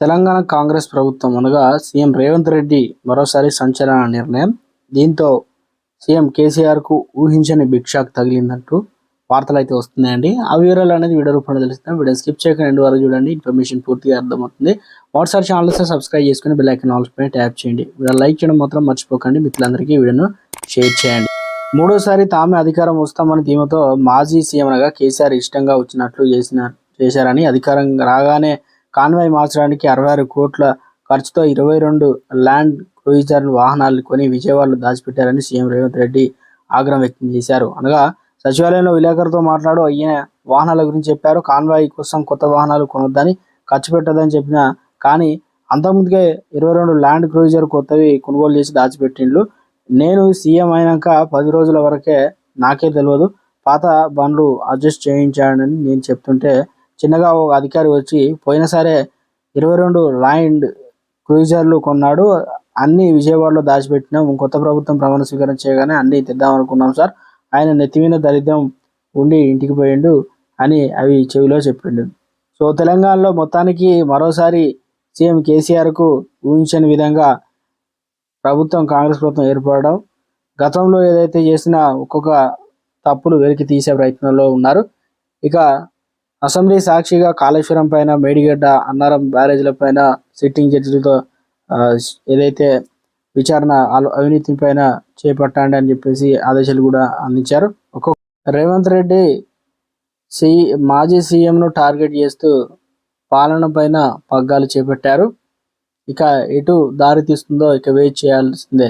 తెలంగాణ కాంగ్రెస్ ప్రభుత్వం అనగా సీఎం రేవంత్ రెడ్డి మరోసారి సంచలన నిర్ణయం. దీంతో సీఎం కేసీఆర్కు ఊహించని బిగ్ షాక్ తగిలిందంటూ వార్తలు అయితే వస్తున్నాయండి. ఆ వివరాలు అనేది వీడియో రూపంలో తెలుస్తున్నాం వీడియో స్కిప్ చేయకుండా ఎండ్ వరకు చూడండి. ఇన్ఫర్మేషన్ పూర్తిగా అర్థమవుతుంది. వాట్సాప్ ఛానల్ సబ్స్క్రైబ్ చేసుకుని బెల్ ఐకన్ ఆల్స్ పైన ట్యాప్ చేయండి. వీడియో లైక్ చేయడం మాత్రం మర్చిపోకండి. మిత్రులందరికీ వీడియోను షేర్ చేయండి. మూడోసారి తామే అధికారం వస్తామని ధీమతో మాజీ సీఎం అనగా కేసీఆర్ ఇష్టంగా వచ్చినట్లు చేసిన చేశారని అధికారం రాగానే కాన్వాయ్ మార్చడానికి అరవై ఆరు కోట్ల ఖర్చుతో ఇరవై రెండు ల్యాండ్ క్రూయిజర్ వాహనాలు కొని విజయవాడలో దాచిపెట్టారని సీఎం రేవంత్ రెడ్డి ఆగ్రహం వ్యక్తం చేశారు. అనగా సచివాలయంలో విలేకరులతో మాట్లాడు అయ్యే వాహనాల గురించి చెప్పారు. కాన్వాయ్ కోసం కొత్త వాహనాలు కొనొద్దని ఖర్చు పెట్టదని చెప్పిన కానీ అంతకుముందుకే ఇరవై రెండు ల్యాండ్ క్రూయిజర్ కొత్తవి కొనుగోలు చేసి దాచిపెట్టిండ్లు. నేను సీఎం అయినాక పది రోజుల వరకే నాకే తెలియదు పాత బండ్లు అడ్జస్ట్ చేయించాడని నేను చెప్తుంటే చిన్నగా ఒక అధికారి వచ్చి పోయిన సరే ఇరవై రెండు లాండ్ క్రూజర్లు కొన్నాడు. అన్ని విజయవాడలో దాచిపెట్టినాం. కొత్త ప్రభుత్వం ప్రమాణ స్వీకారం చేయగానే అన్ని తెద్దాం అనుకున్నాం సార్. ఆయన నెత్తిమీద దరిద్రం ఉండి ఇంటికి పోయిండు అని అవి చెవిలో చెప్పిండు. సో తెలంగాణలో మొత్తానికి మరోసారి సీఎం కేసీఆర్కు ఊహించని విధంగా ప్రభుత్వం కాంగ్రెస్ ప్రభుత్వం ఏర్పడడం గతంలో ఏదైతే చేసిన ఒక్కొక్క తప్పులు వెలికి తీసే ప్రయత్నంలో ఉన్నారు. ఇక అసెంబ్లీ సాక్షిగా కాళేశ్వరం పైన మేడిగడ్డ అన్నారం బ్యారేజ్ల పైన సిట్టింగ్ జడ్జిలతో ఏదైతే విచారణ అవినీతి పైన చేపట్టండి అని చెప్పేసి ఆదేశాలు కూడా అందించారు. ఒక్కొక్క రేవంత్ రెడ్డి సి మాజీ సీఎంను టార్గెట్ చేస్తూ పాలన పైన పగ్గాలు చేపట్టారు. ఇక ఎటు దారి తీస్తుందో ఇక వెయిట్ చేయాల్సిందే.